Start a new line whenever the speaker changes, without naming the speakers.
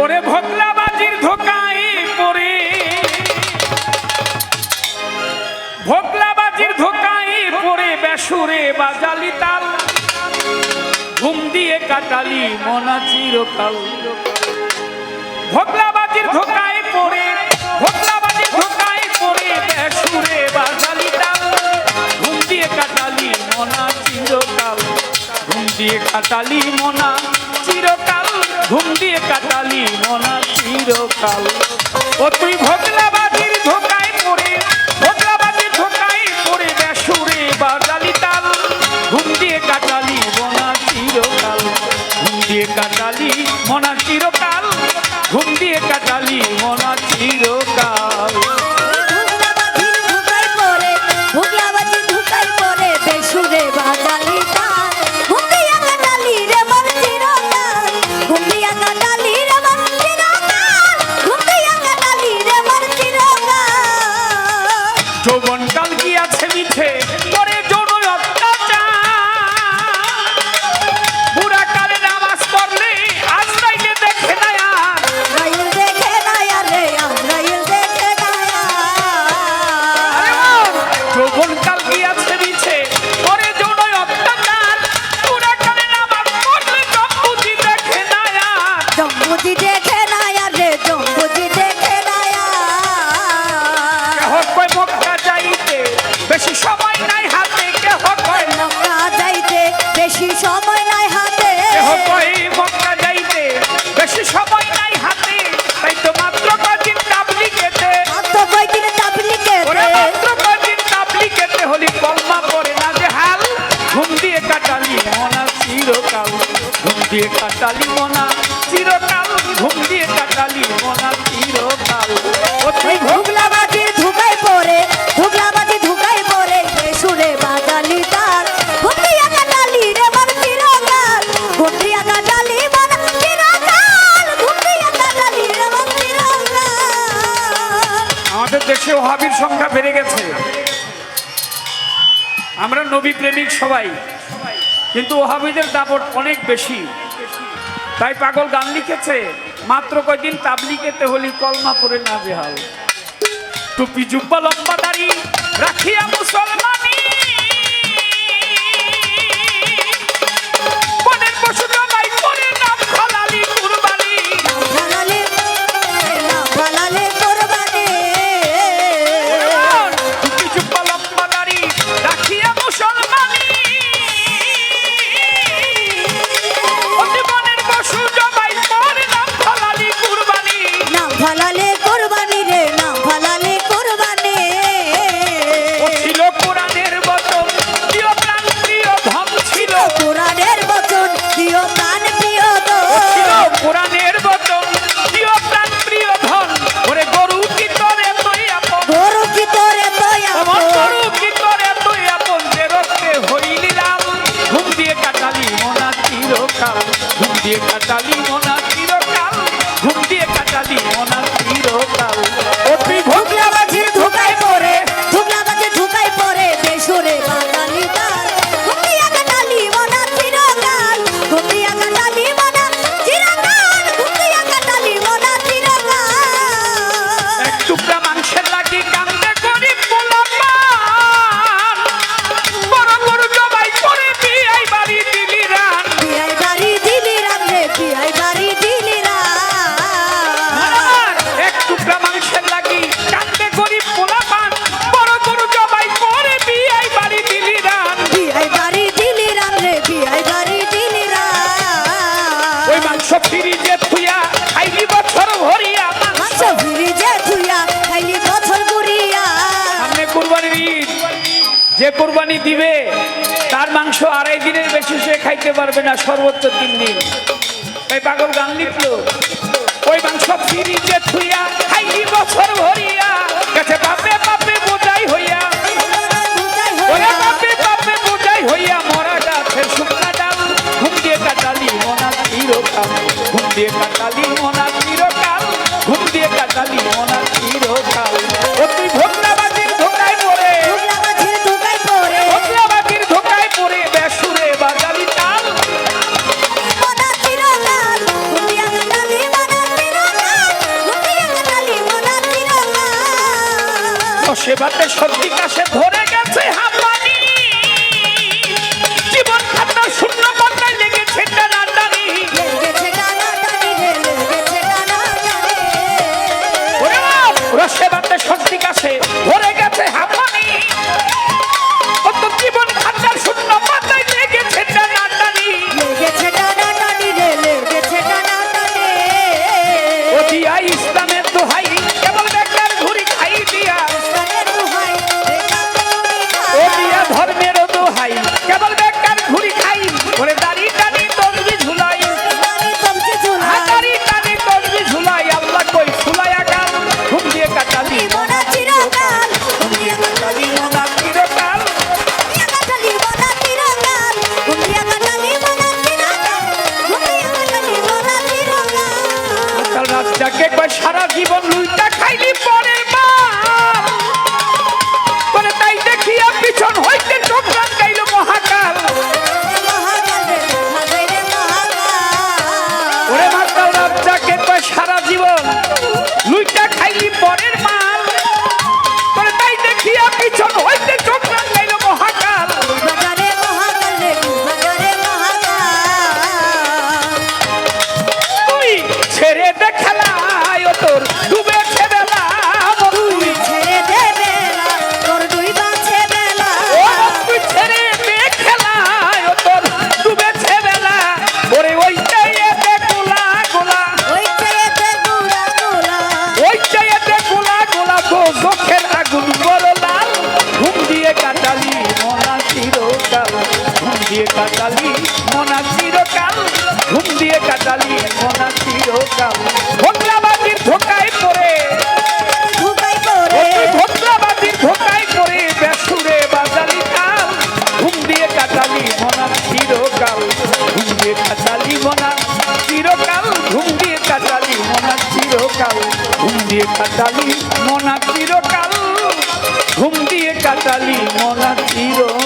ওরে ভোগলাবাজির ধোকাই পড়ে। ভোগলাবাজির ধোকাই পড়ে বেসুরে বাজালি তাল। ঘুম দিয়ে কাটালি মনা চিরকাল। ভোগলাবাজির ধোকায় দিয়ে কাটালি মোনা, চিরকাল ঘুম দিয়ে কাটালি মোনা, চিরকাল। ও তুই ভোগলাবাদির ধোকায় পড়ে ভোগলাবাদির ধোকায় পড়ে বেসুরে বাজালি তাল। ঘুম দিয়ে কাটালি মোনা, চিরকাল। ঘুম দিয়ে কাটালি মোনা, চিরকাল। দিয়ে কাটালি মনা চিরকাল ঘুম দিয়ে কাটালি মনা চিরকাল। ও তুই ভোগ
ভুগলাবাজির ধুকাই পড়ে ভুগলাবাজি ধুকাই পড়ে সুরে বাগালি তার। ঘুমিয়া কাটালি রে মন চিরকাল ঘুমিয়া কাটালি মন চিরকাল ঘুমিয়া কাটালি রে মন চিরকাল।
আমাদের দেশে ওহাবির সংখ্যা বেড়ে গেছে। আমরা নবী প্রেমিক সবাই। কিন্তু ওহাবিদের দাপট অনেক বেশি। তাই পাগল গান লিখেছে, মাত্র কয়দিন তাবলিকেতে হলি কলমা পরে না বেহাল টুপি জুব্বা লম্বা দাড়ি রাখিয়া মুসলমানি
না কোরবানি রে না ভালালে কোরবানি।
ছিল কোরআনের বচন প্রিয় প্রাণ প্রিয় ধন ছিল।
কোরআনের বচন দিও প্রাণ প্রিয়
ও ছিল কোরআনের বচন প্রিয় প্রাণ প্রিয় ধন। ওরে গরু কি তোরে তুই আপন?
গরু কি তোরে দয়া
আমার গরু কি তোরে তুই আপন যে রক্তে হইলি লাল ঘুম দিয়ে কাটালি মোনা চিরকাল ঘুম দিয়ে কাটালি মোনা চিরকাল ঘুম দিয়ে কাটালি মোনা কুরবানি দিবে, তার মাংস আড়াই দিনের বেশি সে খাইতে পারবে না সর্বোচ্চ তিন দিন। এই পাগল গান লিখলো? ওই মাংস ফিরিজে থুইয়া খাইলি বছর ভরিয়া। গেছে বাপে বাপে বোঝাই হইয়া। হইয়া মরা গাছের শুকনা ডাল। ঘুম দিয়ে কাটালি মনা চিরকাল। ঘুম দিয়ে কাটালি মনা লুইটা কালী মনা চিরকাল। ভোটলাবাজির ধোকায় পড়ে ভোটলাবাজির ধোকায় করে বেসুরে বাজালি কাল। ঘুম দিয়ে কাটালি মনা চিরকাল। ঘুম দিয়ে কাটালি মনা চিরকাল। ঘুম দিয়ে কাটালি মনা চিরকাল। ঘুম দিয়ে কাটালি মনা চিরকাল। ঘুম দিয়ে কাটালি মনা চিরকাল।